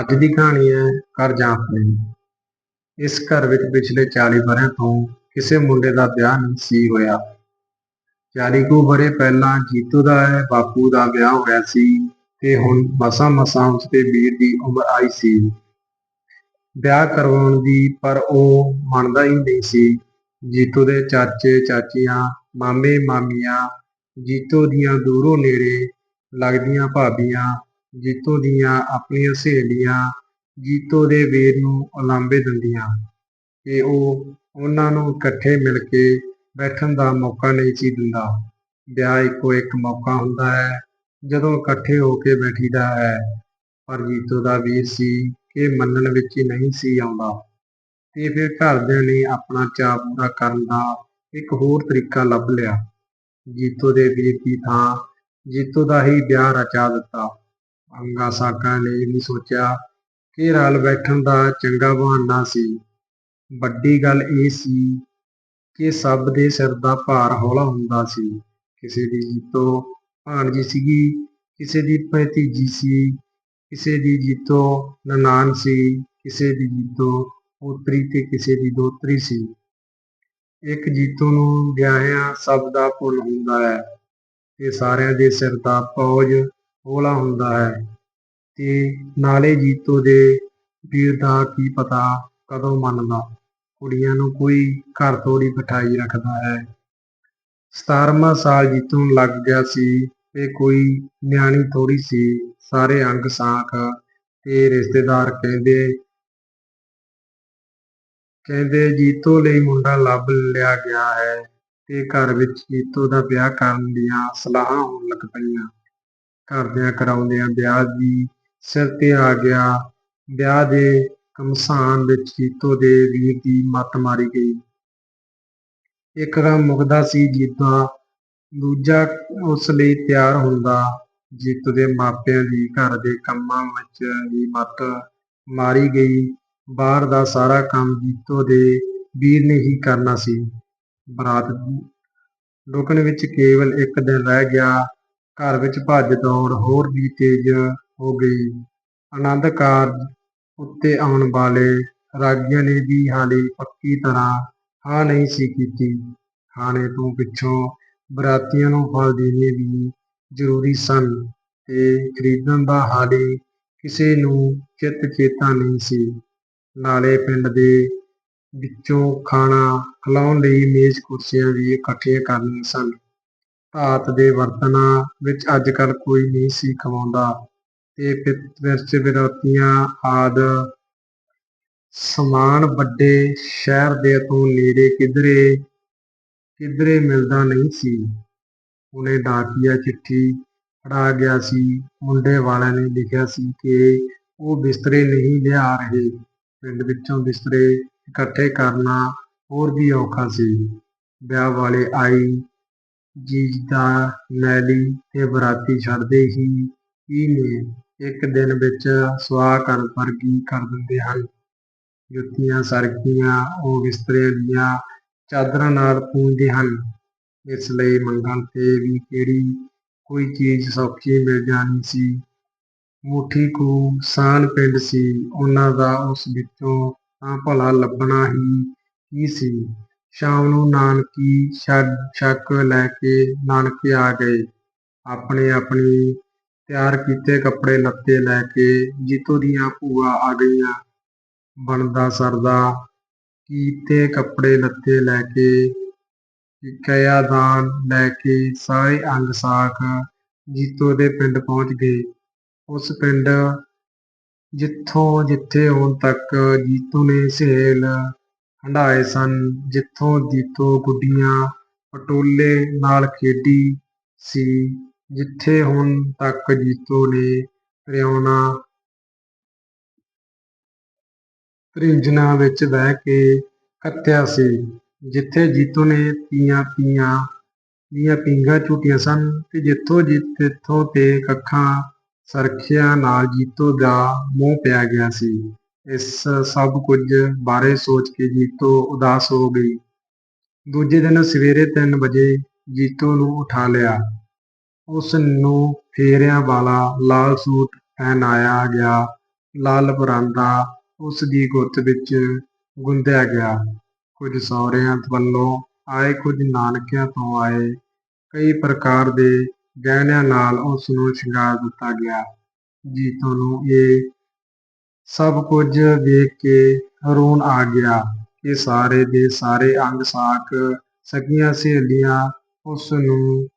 ਅੱਜ ਦੀ ਕਹਾਣੀ ਹੈ ਘਰ ਜਾਂ ਜਾਂਪਣੀ ਇਸ ਘਰ ਵਿੱਚ ਪਿਛਲੇ 40 ਵਰ੍ਹਿਆਂ ਤੋਂ ਕਿਸੇ ਮੁੰਡੇ ਦਾ ਵਿਆਹ ਨਹੀਂ ਸੀ ਹੋਇਆ। 40 ਕੁ ਵਰ੍ਹੇ ਪਹਿਲਾਂ ਜੀਤੂ ਦਾ ਬਾਪੂ ਦਾ ਵਿਆਹ ਹੋਇਆ ਸੀ ਤੇ ਹੁਣ ਮਸਾਂ ਮਸਾਂ ਤੇ ਵੀਰ ਦੀ ਉਮਰ ਆਈ ਸੀ। ਵਿਆਹ ਕਰਵਾਉਣ ਦੀ ਪਰ ਉਹ ਮੰਨਦਾ ਹੀ ਨਹੀਂ ਸੀ। ਜੀਤੂ ਦੇ ਚਾਚੇ, ਚਾਚੀਆਂ, ਮਾਮੇ, ਮਾਮੀਆਂ, ਜੀਤੂ ਦੀਆਂ ਦੂਰੋਂ ਨੇੜੇ ਲੱਗਦੀਆਂ ਭਾਬੀਆਂ ਜੀਤੋ ਦੀਆਂ ਆਪਣੀਆਂ ਸਹੇਲੀਆਂ ਜੀਤੋ ਦੇ ਵੀਰ ਨੂੰ ਉਲਾਂਭੇ ਦਿੰਦੀਆਂ ਕਿ ਉਹ ਉਹਨਾਂ ਨੂੰ ਇਕੱਠੇ ਮਿਲ ਕੇ ਬੈਠਣ ਦਾ ਮੌਕਾ ਨਹੀਂ ਸੀ ਦਿੰਦਾ। ਵਿਆਹ ਇੱਕੋ ਇੱਕ ਮੌਕਾ ਹੁੰਦਾ ਹੈ, ਜਦੋਂ ਇਕੱਠੇ ਹੋ ਕੇ ਬੈਠੀਦਾ ਹੈ। ਪਰ ਜੀਤੋ ਦਾ ਵੀਰ ਸੀ ਕਿ ਮੰਨਣ ਵਿੱਚ ਹੀ ਨਹੀਂ ਸੀ ਆਉਂਦਾ। ਤੇ ਫਿਰ ਘਰਦਿਆਂ ਨੇ ਆਪਣਾ ਚਾਅ ਪੂਰਾ ਕਰਨ ਦਾ ਇੱਕ ਹੋਰ ਤਰੀਕਾ ਲੱਭ ਲਿਆ। ਜੀਤੋ ਦੇ ਵੀਰ ਦੀ ਥਾਂ ਜੀਤੋ ਦਾ ਹੀ ਵਿਆਹ ਰਚਾ ਦਿੱਤਾ। ਅੰਗਾ ਸਾਕਾ ਨੇ ਵੀ ਸੋਚਿਆ ਕਿ ਰਲ ਬੈਠਣ ਦਾ ਚੰਗਾ ਬਹਾਨਾ ਸੀ। ਵੱਡੀ ਗੱਲ ਇਹ ਸੀ ਕਿ ਸਭ ਦੇ ਸਿਰ ਦਾ ਭਾਰ ਹੌਲਾ ਹੁੰਦਾ ਸੀ। ਕਿਸੇ ਦੀ ਜੀਤੋ ਭਾਣਜੀ ਸੀਗੀ, ਕਿਸੇ ਦੀ ਭਤੀਜੀ ਸੀ, ਕਿਸੇ ਦੀ ਜੀਤੋ ਨਨਾਣ ਸੀ, ਕਿਸੇ ਦੀ ਜੀਤੋ ਪੋਤਰੀ ਤੇ ਕਿਸੇ ਦੀ ਦੋਤਰੀ ਸੀ। ਇੱਕ ਜੀਤੋ ਨੂੰ ਵਿਆਹਿਆ ਸਭ ਦਾ ਪੁੰਨ ਹੁੰਦਾ ਹੈ ਤੇ ਸਾਰਿਆਂ ਦੇ ਸਿਰ ਦਾ ਪੌਜ ਹੌਲਾ ਹੁੰਦਾ ਹੈ ਤੇ ਨਾਲੇ ਜੀਤੋ ਦੇ ਵੀਰ ਦਾ ਕੀ ਪਤਾ ਕਦੋਂ ਮੰਨਦਾ। ਕੁੜੀਆਂ ਨੂੰ ਕੋਈ ਘਰ ਤੋੜੀ ਬਿਠਾਈ ਰੱਖਦਾ ਹੈ। 17ਵਾਂ ਸਾਲ ਜੀਤੋ ਨੂੰ ਲੱਗ ਗਿਆ ਸੀ ਤੇ ਕੋਈ ਨਿਆਣੀ ਥੋੜੀ ਸੀ। ਸਾਰੇ ਅੰਗ ਸਾਖ ਤੇ ਰਿਸ਼ਤੇਦਾਰ ਕਹਿੰਦੇ ਕਹਿੰਦੇ ਜੀਤੋ ਲਈ ਮੁੰਡਾ ਲੱਭ ਲਿਆ ਗਿਆ ਹੈ ਤੇ ਘਰ ਵਿੱਚ ਜੀਤੋ ਦਾ ਵਿਆਹ ਕਰਨ ਦੀਆਂ ਸਲਾਹਾਂ ਹੋਣ ਲੱਗ ਪਈਆਂ। ਘਰਦਿਆਂ ਕਰਾਉਂਦਿਆਂ ਵਿਆਹ ਦੀ ਸਿਰ ਤੇ ਆ ਗਿਆ। ਵਿਆਹ ਦੇ ਘਮਸਾਨ ਵਿੱਚ ਜੀਤੋ ਦੇ ਵੀਰ ਦੀ ਮੱਤ ਮਾਰੀ ਗਈ। ਇੱਕ ਕੰਮ ਮੁਕਦਾ ਸੀ ਜੀਤਾ, ਦੂਜਾ ਉਸ ਲਈ ਤਿਆਰ ਹੁੰਦਾ, ਜੀਤੋ ਦੇ ਮਾਪਿਆਂ ਦੀ ਘਰ ਦੇ ਕੰਮਾਂ ਵਿੱਚ ਵੀ ਮੱਤ ਮਾਰੀ ਗਈ। ਬਾਹਰ ਦਾ ਸਾਰਾ ਕੰਮ ਜੀਤੋ ਦੇ ਵੀਰ ਨੇ ਹੀ ਕਰਨਾ ਸੀ। ਬਰਾਤ ਰੁਕਣ ਵਿੱਚ ਕੇਵਲ ਇੱਕ ਦਿਨ ਰਹਿ ਗਿਆ। ਘਰ ਵਿੱਚ ਭੱਜ ਦੌੜ ਹੋਰ ਵੀ ਤੇਜ਼ ਹੋ ਗਈ। ਆਨੰਦ ਕਾਰਜ ਉੱਤੇ ਆਉਣ ਵਾਲੇ ਰਾਗੀਆਂ ਨੇ ਵੀ ਹਾਲੇ ਪੱਕੀ ਤਰ੍ਹਾਂ ਹਾਂ ਨਹੀਂ ਸੀ ਕੀਤੀ। ਖਾਣੇ ਤੋਂ ਪਿੱਛੋਂ ਬਰਾਤੀਆਂ ਨੂੰ ਫਲ ਦੇਣੇ ਵੀ ਜ਼ਰੂਰੀ ਸਨ ਤੇ ਖਰੀਦਣ ਦਾ ਹਾਲੇ ਕਿਸੇ ਨੂੰ ਚਿੱਤ ਚੇਤਾ ਨਹੀਂ ਸੀ। ਨਾਲੇ ਪਿੰਡ ਦੇ ਵਿੱਚੋਂ ਖਾਣਾ ਖਲਾਉਣ ਲਈ ਮੇਜ਼ ਕੁਰਸੀਆਂ ਵੀ ਇਕੱਠੀਆਂ ਕਰਨੀਆਂ ਸਨ। ਧਾਤ ਦੇ ਬਰਤਨਾਂ ਵਿੱਚ ਅੱਜ ਕੱਲ ਕੋਈ ਨਹੀਂ ਸੀ ਖਵਾਉਂਦਾ ਤੇ ਪਿੱਤਲ ਵਿਰੋਤੀਆਂ ਆਦ ਸਮਾਨ ਵੱਡੇ ਸ਼ਹਿਰ ਦੇ ਤੋਂ ਨੇੜੇ ਕਿਧਰੇ ਕਿਧਰੇ ਮਿਲਦਾ ਨਹੀਂ ਸੀ। ਉਹਨੇ ਡਾਕੀਆ ਚਿੱਠੀ ਫੜਾ ਗਿਆ ਸੀ। ਮੁੰਡੇ ਵਾਲਿਆਂ ਨੇ ਲਿਖਿਆ ਸੀ ਕਿ ਉਹ ਬਿਸਤਰੇ ਨਹੀਂ ਲਿਆ ਰਹੇ। ਪਿੰਡ ਵਿੱਚੋਂ ਬਿਸਤਰੇ ਇਕੱਠੇ ਕਰਨਾ ਹੋਰ ਵੀ ਔਖਾ ਸੀ। ਵਿਆਹ ਵਾਲੇ ਆਈ ਜੀਜਦਾ ਮੈਲੀ ਤੇ ਬਰਾਤੀ ਛੱਡਦੇ ਹੀ ਹੀ ਨੇ ਇੱਕ ਦਿਨ ਵਿੱਚ ਸੁਆਹ ਕਰ ਵਰਗੀ ਕਰ ਦਿੰਦੇ ਹਨ। ਜੁੱਤੀਆਂ ਸਰਕੀਆਂ ਉਹ ਬਿਸਤਰੇ ਦੀਆਂ ਚਾਦਰਾਂ ਨਾਲ ਪੂੰਝਦੇ ਹਨ। ਇਸ ਲਈ ਮੰਗਣ ਤੇ ਵੀ ਕਿਹੜੀ ਕੋਈ ਚੀਜ਼ ਸੌਖੀ ਮਿਲ ਜਾਣੀ ਸੀ। ਮੁਠੀ ਕੁ ਸਾਨ ਪਿੰਡ ਸੀ, ਉਹਨਾਂ ਦਾ ਉਸ ਵਿੱਚੋਂ ਤਾਂ ਭਲਾ ਲੱਭਣਾ ਹੀ ਕੀ ਸੀ। ਸ਼ਾਮ ਨੂੰ ਨਾਨਕੀ ਛੱਕ ਲੈ ਕੇ ਨਾਨਕੇ ਆ ਗਏ। ਆਪਣੇ ਆਪਣੀ ਤਿਆਰ ਕੀਤੇ ਕੱਪੜੇ ਲੱਤੇ ਲੈ ਕੇ ਜੀਤੋ ਦੀਆਂ ਭੂਆ ਆ ਗਈਆਂ। ਬਣਦਾ ਸਰਦਾ ਕੀਤੇ ਕੱਪੜੇ ਲੱਤੇ ਲੈ ਕੇ ਕਿਆ ਦਾਨ ਲੈ ਕੇ ਸਾਰੇ ਅੰਗ ਸਾਖ ਜੀਤੋ ਦੇ ਪਿੰਡ ਪਹੁੰਚ ਗਏ। ਉਸ ਪਿੰਡ ਜਿੱਥੋਂ ਜਿੱਥੇ ਹੁਣ ਤੱਕ ਜੀਤੋ ਨੇ ਸਹੇਲ ਹੰਢਾਏ ਸਨ, ਜਿੱਥੋਂ ਜੀਤੋ ਗੁੱਡੀਆਂ ਪਟੋਲੇ ਨਾਲ ਖੇਡੀ ਸੀ, ਜਿੱਥੇ ਹੁਣ ਤੱਕ ਜੀਤੋ ਨੇ ਤਰਿਆਉਣਾ ਤ੍ਰਿੰਜਨਾ ਵਿੱਚ ਬਹਿ ਕੇ ਕੱਤਿਆ ਸੀ, ਜਿੱਥੇ ਜੀਤੋ ਨੇ ਤੀਆਂ ਤੀਆਂ ਦੀਆਂ ਪੀਂਘਾਂ ਝੂਟੀਆਂ ਸਨ ਤੇ ਜਿੱਥੋਂ ਜਿੱਥੋਂ ਤੇ ਕੱਖਾਂ ਸਰਖਿਆਂ ਨਾਲ ਜੀਤੋ ਦਾ ਮੋਹ ਪਿਆ ਗਿਆ ਸੀ। ਇਸ ਸਭ ਕੁਝ ਬਾਰੇ ਸੋਚ ਕੇ ਜੀਤੋ ਉਦਾਸ ਹੋ ਗਈ ਦੂਜੇ ਦਿਨ ਸਵੇਰੇ 3 ਵਜੇ ਜੀਤੋ ਨੂੰ ਉਠਾ ਲਿਆ ਉਸ ਨੂੰ ਫੇਰਿਆਂ ਵਾਲਾ ਲਾਲ ਸੂਟ ਪਹਿਨਾਇਆ ਗਿਆ ਲਾਲ ਪਰਾਂਦਾ ਉਸ ਦੀ ਗੁੱਤ ਵਿੱਚ ਗੁੰਦਿਆ ਗਿਆ। ਕੁਝ ਸਹੁਰਿਆਂ ਵੱਲੋਂ ਆਏ, ਕੁਝ ਨਾਨਕਿਆਂ ਤੋਂ ਆਏ, ਕਈ ਪ੍ਰਕਾਰ ਦੇ ਗਹਿਣਿਆਂ ਨਾਲ ਉਸ ਨੂੰ ਸ਼ਿੰਗਾਰ ਦਿੱਤਾ ਗਿਆ। ਜੀਤੋ ਨੂੰ ਇਹ ਸਭ ਕੁਝ ਵੇਖ ਕੇ ਰੋਣ ਆ ਗਿਆ ਕਿ ਸਾਰੇ ਦੇ ਸਾਰੇ ਅੰਗ-ਸਾਕ, ਸਕੀਆਂ ਸਹੇਲੀਆਂ ਉਸ ਨੂੰ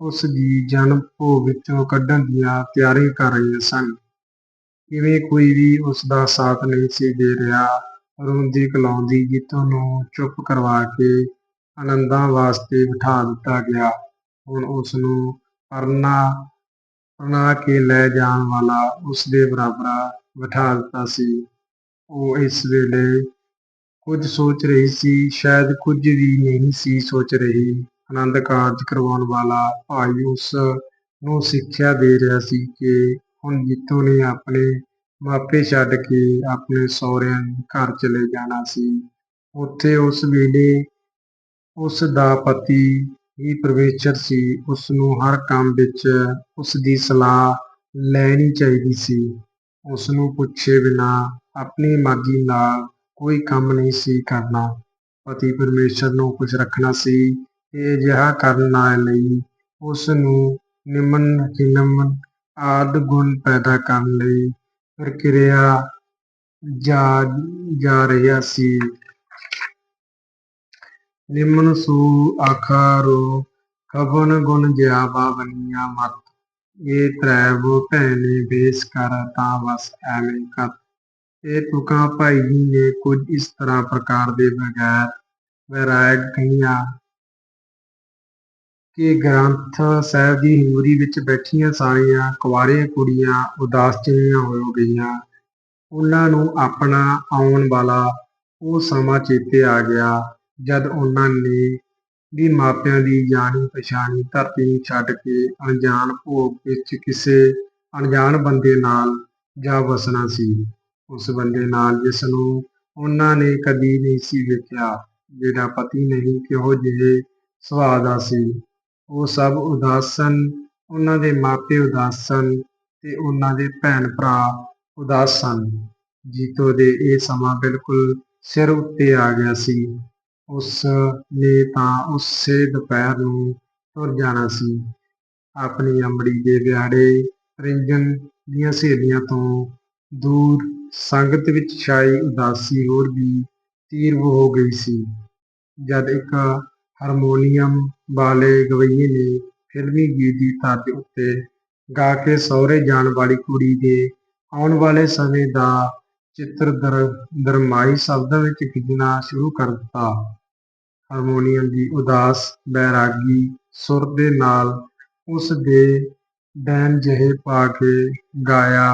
ਉਸ ਦੀ ਜਨਮ ਭੋਗ ਵਿੱਚੋਂ ਕੱਢਣ ਦੀਆਂ ਤਿਆਰੀ ਕਰ ਰਹੀਆਂ ਸਨ। ਕਿਵੇਂ ਕੋਈ ਵੀ ਉਸ ਦਾ ਸਾਥ ਨਹੀਂ ਸੀ ਦੇ ਰਿਹਾ। ਰੋਂਦੀ ਕਲਾਉਂਦੀ ਜੀਤੋ ਨੂੰ ਚੁੱਪ ਕਰਵਾ ਕੇ ਆਨੰਦਾਂ ਵਾਸਤੇ ਬਿਠਾ ਦਿੱਤਾ ਗਿਆ। ਹੁਣ ਉਸ ਨੂੰ ਪਰਣਾ ਕੇ ਲੈ ਜਾਣ ਵਾਲਾ ਉਸ ਦੇ ਬਰਾਬਰ ਬਿਠਾ ਦਿੱਤਾ ਸੀ। ਉਹ ਇਸ ਵੇਲੇ ਕੁਝ ਸੋਚ ਰਹੀ ਸੀ, ਸ਼ਾਇਦ ਕੁਝ ਵੀ ਨਹੀਂ ਸੀ ਸੋਚ ਰਹੀ। ਆਨੰਦ ਕਾਰਜ ਕਰਵਾਉਣ ਵਾਲਾ ਭਾਈ ਉਸ ਨੂੰ ਸਿੱਖਿਆ ਦੇ ਰਿਹਾ ਸੀ ਕਿ ਹੁਣ ਜੀਤੋ ਨੇ ਆਪਣੇ ਮਾਪੇ ਛੱਡ ਕੇ ਆਪਣੇ ਸਹੁਰਿਆਂ ਘਰ ਚਲੇ ਜਾਣਾ ਸੀ। ਉੱਥੇ ਉਸ ਵੇਲੇ ਉਸ ਦਾ ਪਤੀ ਹੀ ਪਰਮੇਸ਼ਰ ਸੀ। ਉਸ ਨੂੰ ਹਰ ਕੰਮ ਵਿੱਚ ਉਸ ਦੀ ਸਲਾਹ ਲੈਣੀ ਚਾਹੀਦੀ ਸੀ। ਉਸ ਨੂੰ ਪੁੱਛੇ ਬਿਨਾਂ ਆਪਣੀ ਮਰਜ਼ੀ ਨਾਲ ਕੋਈ ਕੰਮ ਨਹੀਂ ਸੀ ਕਰਨਾ। ਪਤੀ ਪਰਮੇਸ਼ਰ ਨੂੰ ਖੁਸ਼ ਰੱਖਣਾ ਸੀ ਤੇ ਅਜਿਹਾ ਕਰਨ ਲਈ ਉਸ ਨੂੰ ਨਿਮਨ, ਖਿਨਮਨ ਆਦਿ ਗੁਣ ਪੈਦਾ ਕਰਨ ਲਈ ਪ੍ਰਕਿਰਿਆ ਜਾ ਜਾ ਰਿਹਾ ਸੀ। ਨਿਮਨ ਸੂ ਆਖਾਰੋ ਖਫਨ ਗੁਣ ਜਿਆ ਬਾਵਨੀਆਂ ਮਤ। ਇਹ ਤ੍ਰੈਵ ਭੈਣੇ ਬੇਸ ਕਰ ਤਾਂ ਵਸ ਐਵੇਂ ਕਤ। ਇਹ ਤੁਕਾਂ ਭਾਈ ਨੇ ਕੁਝ ਇਸ ਪ੍ਰਕਾਰ ਦੇ ਬਗੈਰ ਵੈਰਾਗ ਕਹੀਆਂ ਕਿ ਗ੍ਰੰਥ ਸਾਹਿਬ ਦੀ ਹਜ਼ੂਰੀ ਵਿੱਚ ਬੈਠੀਆਂ ਸਾਰੀਆਂ ਕੁਆਰੀਆਂ ਕੁੜੀਆਂ ਉਦਾਸ ਜਿਹੀਆਂ ਹੋ ਗਈਆਂ। ਉਹਨਾਂ ਨੂੰ ਆਪਣਾ ਆਉਣ ਵਾਲਾ ਉਹ ਸਮਾਂ ਚੇਤੇ ਆ ਗਿਆ, ਜਦ ਉਹਨਾਂ ਨੇ ਵੀ ਮਾਪਿਆਂ ਦੀ ਜਾਣੀ-ਪਛਾਣੀ ਧਰਤੀ ਨੂੰ ਛੱਡ ਕੇ ਅਣਜਾਣ ਭੋਗ ਵਿੱਚ ਕਿਸੇ ਅਣਜਾਣ ਬੰਦੇ ਨਾਲ ਜਾ ਵਸਣਾ ਸੀ। ਉਸ ਬੰਦੇ ਨਾਲ ਜਿਸ ਨੂੰ ਉਨ੍ਹਾਂ ਨੇ ਕਦੀ ਨਹੀਂ ਸੀ ਵੇਖਿਆ, ਜਿਹੜਾ ਪਤੀ ਨਹੀਂ ਕਿਹੋ ਜਿਹੇ ਸੁਭਾਅ ਦਾ ਸੀ। ਉਹ ਸਭ ਉਦਾਸ ਸਨ। ਉਨ੍ਹਾਂ ਦੇ ਮਾਪੇ ਉਦਾਸ ਸਨ ਤੇ ਉਹਨਾਂ ਦੇ ਭੈਣ-ਭਰਾ ਉਦਾਸ ਸਨ। ਜੀਤੋ ਦੇ ਇਹ ਸਮਾਂ ਬਿਲਕੁਲ ਸਿਰ ਉੱਤੇ ਆ ਗਿਆ ਸੀ। ਉਸ ਨੇ ਤਾਂ ਉਸੇ ਦੁਪਹਿਰ ਨੂੰ ਤੁਰ ਜਾਣਾ ਸੀ। ਆਪਣੀ ਅੰਬੜੀ ਦੇ ਵਿਆਹੜੇ ਰਿੰਜਨ ਦੀਆਂ ਸਹੇਲੀਆਂ ਤੋਂ ਦੂਰ ਸੰਗਤ ਵਿੱਚ ਛਾਈ ਉਦਾਸੀ ਹੋਰ ਵੀ ਤੀਰਵ ਹੋ ਗਈ ਸੀ, ਜਦ ਇੱਕ ਹਾਰਮੋਨੀਅਮ ਵਾਲੇ ਗਵਈਏ ਨੇ ਫ਼ਿਲਮੀ ਗੀਤ ਦੀ ਤਰਜ਼ ਉੱਤੇ ਗਾ ਕੇ ਸਹੁਰੇ ਜਾਣ ਵਾਲੀ ਕੁੜੀ ਦੇ ਆਉਣ ਵਾਲੇ ਸਮੇਂ ਦਾ ਚਿੱਤਰ ਦਰ ਦਰਮਾਈ ਸ਼ਬਦਾਂ ਵਿੱਚ ਖਿੱਚਣਾ ਸ਼ੁਰੂ ਕਰ ਦਿੱਤਾ। ਹਾਰਮੋਨੀਅਮ ਦੀ ਉਦਾਸ, ਬੈਰਾਗੀ, ਸੁਰ ਦੇ ਨਾਲ ਉਸ ਨੇ ਡੈਣ ਜਿਹੇ ਪਾ ਕੇ ਗਾਇਆ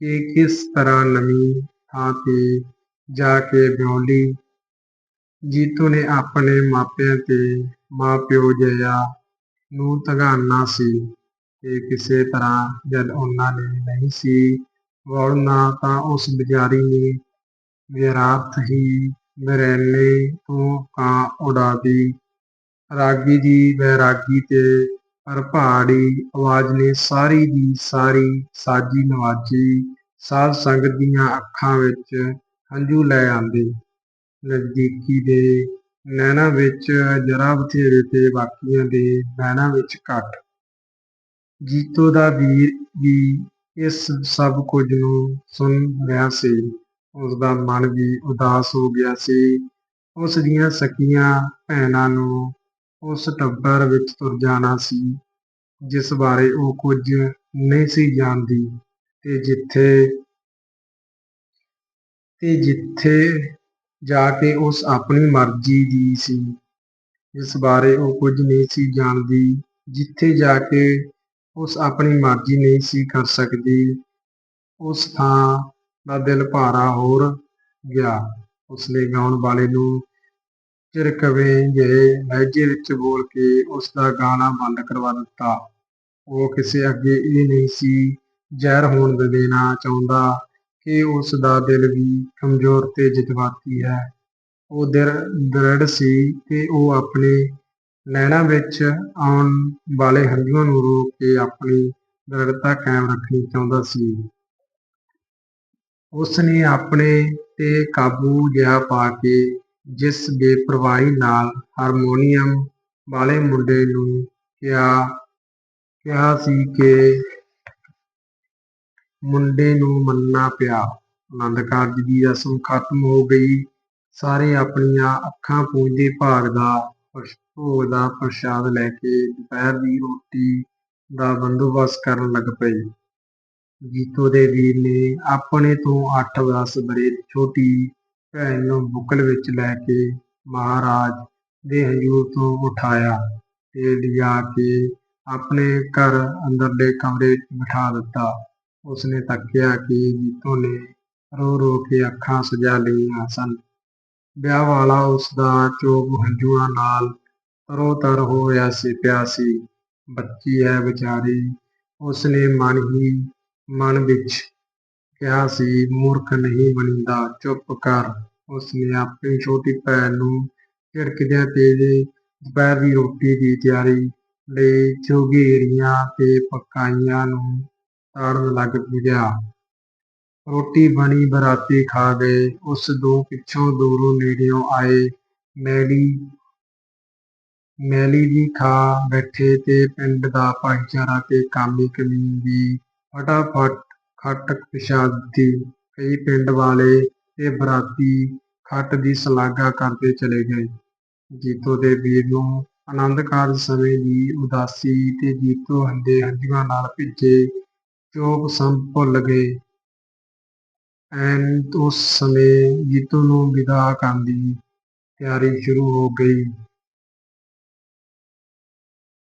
ਕਿ ਕਿਸ ਤਰ੍ਹਾਂ ਨਵੀਂ ਥਾਂ ਤੇ ਜਾ ਕੇ ਵਿਆਹੁਲੀ। ਜੀਤੂ ਨੇ ਆਪਣੇ ਮਾਪਿਆਂ ਤੇ ਮਾਂ-ਪਿਓ ਜਿਆਂ ਨੂੰ ਧੰਘਾਣਾ ਸੀ ਤੇ ਕਿਸੇ ਤਰ੍ਹਾਂ ਜਦ ਉਹਨਾਂ ਨੇ ਨਹੀਂ ਸੀ ਵਹਾਉਣਾ ਤਾਂ ਉਸ ਬਿਚਾਰੀ ਨੇ ਵਿਅਰਥ ਹੀ ਵੈਰਨੇ ਤੋਂ ਕਾਂ ਉਡਾਦੀ ਰਾਗੀ ਦੀ ਵੈਰਾਗੀ ਤੇ ਭਰਭਾਟੀ ਆਵਾਜ਼ ਨੇ ਸਾਰੀ ਦੀ ਸਾਰੀ ਸਾਜ਼ੀ ਨਵਾਜੀ ਸਾਧ ਸੰਗਤ ਦੀਆਂ ਅੱਖਾਂ ਵਿੱਚ ਹੰਝੂ ਲੈ ਆਂਦੇ। ਨਜ਼ਦੀਕੀ ਦੇ ਨੈਣਾਂ ਵਿੱਚ ਜ਼ਰਾ ਬਥੇਰੇ ਤੇ ਬਾਕੀਆਂ ਦੇ ਨੈਣਾਂ ਵਿੱਚ ਘੱਟ। ਜੀਤੋ ਦਾ ਵੀਰ ਵੀ ਇਸ ਸਭ ਕੁਝ ਨੂੰ ਸੁਣ ਰਿਹਾ ਸੀ। ਉਸ ਦਾ ਮਨ ਵੀ ਉਦਾਸ ਹੋ ਗਿਆ ਸੀ। ਉਸ ਦੀਆਂ ਸਕੀਆਂ ਭੈਣਾਂ ਨੂੰ ਉਸ ਟੱਬਰ ਵਿੱਚ ਤੁਰ ਜਾਣਾ ਸੀ, ਜਿਸ ਬਾਰੇ ਉਹ ਕੁਝ ਨਹੀਂ ਸੀ ਜਾਣਦੀ ਤੇ ਜਿੱਥੇ ਜਾ ਕੇ ਉਸ ਆਪਣੀ ਮਰਜ਼ੀ ਦੀ ਸੀ, ਜਿਸ ਬਾਰੇ ਉਹ ਕੁਝ ਨਹੀਂ ਸੀ ਜਾਣਦੀ, ਜਿੱਥੇ ਜਾ ਕੇ ਉਸ ਆਪਣੀ ਮਰਜ਼ੀ ਨਹੀਂ ਸੀ ਕਰ ਸਕਦੀ। ਉਸ ਥਾਂ ਦਾ ਦਿਲ ਭਾਰਾ ਹੋ ਗਿਆ। ਉਸਨੇ ਗਾਉਣ ਵਾਲੇ ਨੂੰ ਚਿਰਕਵੇਂ ਜਿਹੇ ਲਹਿਜੇ ਵਿੱਚ ਬੋਲ ਕੇ ਉਸ ਦਾ ਗਾਣਾ ਬੰਦ ਕਰਵਾ ਦਿੱਤਾ। ਉਹ ਕਿਸੇ ਅੱਗੇ ਇਹ ਨਹੀਂ ਸੀ ਜ਼ਹਿਰ ਹੋਣ ਦੇਣਾ ਚਾਹੁੰਦਾ ਕਿ ਉਸ ਦਾ ਦਿਲ ਵੀ ਕਮਜ਼ੋਰ ਤੇ ਜਜ਼ਬਾਤੀ ਹੈ। ਉਹ ਦ੍ਰਿੜ੍ਹ ਸੀ ਤੇ ਉਹ ਆਪਣੇ ਨੈਣਾਂ ਵਿੱਚ ਆਉਣ ਵਾਲੇ ਹੰਝੂਆਂ ਨੂੰ ਰੋਕ ਕੇ ਆਪਣੀ ਦ੍ਰਿੜਤਾ ਕਾਇਮ ਰੱਖਣੀ ਚਾਹੁੰਦਾ ਸੀ। ਉਸ ਨੇ ਆਪਣੇ ਤੇ ਕਾਬੂ ਜਿਹਾ ਪਾ ਕੇ ਜਿਸ ਬੇਪਰਵਾਹੀ ਨਾਲ ਹਾਰਮੋਨੀਅਮ ਵਾਲੇ ਮੁੰਡੇ ਨੂੰ ਕਿਹਾ ਕਿਹਾ ਸੀ ਕਿ ਮੁੰਡੇ ਨੂੰ ਮੰਨਣਾ ਪਿਆ। ਆਨੰਦ ਕਾਰਜ ਦੀ ਰਸਮ ਖ਼ਤਮ ਹੋ ਗਈ। ਸਾਰੇ ਆਪਣੀਆਂ ਅੱਖਾਂ ਪੂੰਝਦੇ ਭਾਗ ਦਾ ਭੋਗ ਦਾ ਪ੍ਰਸ਼ਾਦ ਲੈ ਕੇ ਦੁਪਹਿਰ ਦੀ ਰੋਟੀ ਦਾ ਬੰਦੋਬਸਤ ਕਰਨ ਲੱਗ ਪਏ। ਜੀਤੋ ਦੇ ਵੀਰ ਨੇ ਆਪਣੇ ਤੋਂ ਅੱਠ-ਦਸ ਵਰ੍ਹੇ ਛੋਟੀ ਭੈਣ ਨੂੰ ਬੁੱਕਲ ਵਿੱਚ ਲੈ ਕੇ ਮਹਾਰਾਜ ਦੇ ਹਜ਼ੂਰ ਤੋਂ ਉਠਾਇਆ ਤੇ ਲਿਜਾ ਕੇ ਆਪਣੇ ਘਰ ਅੰਦਰਲੇ ਕਮਰੇ ਵਿੱਚ ਬਿਠਾ ਦਿੱਤਾ। ਉਸਨੇ ਤੱਕਿਆ ਕਿ ਜੀਤੋ ਨੇ ਰੋ-ਰੋ ਕੇ ਅੱਖਾਂ ਸਜਾ ਲਈਆਂ ਸਨ। ਵਿਆਹ ਵਾਲਾ ਉਸ ਦਾ ਚੋਪ ਹੰਝੂਆਂ ਨਾਲ ਤਰੋ-ਤਰ ਹੋਇਆ ਪਿਆ ਸੀ। ਬੱਚੀ ਹੈ ਵਿਚਾਰੀ, ਉਸਨੇ ਮਨ ਹੀ ਮਨ ਵਿੱਚ ਕਿਹਾ ਸੀ। ਮੂਰਖ ਨਹੀਂ ਬਣੀਦਾ, ਚੁੱਪ ਕਰ। ਉਸਨੇ ਆਪਣੀ ਛੋਟੀ ਭੈਣ ਨੂੰ ਝਿੜਕਦਿਆਂ ਤੇ ਦੁਪਹਿਰ ਦੀ ਰੋਟੀ ਦੀ ਤਿਆਰੀ ਲਈ ਚੌਗਿਆੜੀਆਂ ਤੇ ਪਕਾਈਆਂ ਨੂੰ ਤਾੜਨ ਲੱਗ ਗਿਆ। ਰੋਟੀ ਬਣੀ, ਬਰਾਤੀ ਖਾ ਗਏ। ਉਸ ਤੋਂ ਪਿੱਛੋਂ ਦੂਰੋਂ ਨੇੜਿਓਂ ਆਏ ਮੈਲੀ ਮੈਲੀ ਵੀ ਖਾ ਬੈਠੇ ਤੇ ਪਿੰਡ ਦਾ ਭਾਈਚਾਰਾ ਤੇ ਕਾਮੀ ਕਮੀ ਵੀ ਫਟਾਫਟ ਖੱਟ ਪਿਛਾ ਕਈ ਪਿੰਡ ਵਾਲੇ ਤੇ ਬਰਾਤੀ ਖੱਟ ਦੀ ਸ਼ਲਾਘਾ ਕਰਦੇ ਚਲੇ ਗਏ। ਜੀਤੋ ਦੇ ਵੀਰ ਨੂੰ ਆਨੰਦ ਕਾਰਜ ਸਮੇਂ ਦੀ ਉਦਾਸੀ ਤੇ ਜੀਤੋ ਦੇ ਹੰਝੂਆਂ ਨਾਲ ਭਿੱਜੇ ਚੋਪ ਸਭ ਭੁੱਲ ਗਏ। ਐਨ ਉਸ ਸਮੇਂ ਜੀਤੋ ਨੂੰ ਵਿਦਾ ਕਰਨ ਦੀ ਤਿਆਰੀ ਸ਼ੁਰੂ ਹੋ ਗਈ।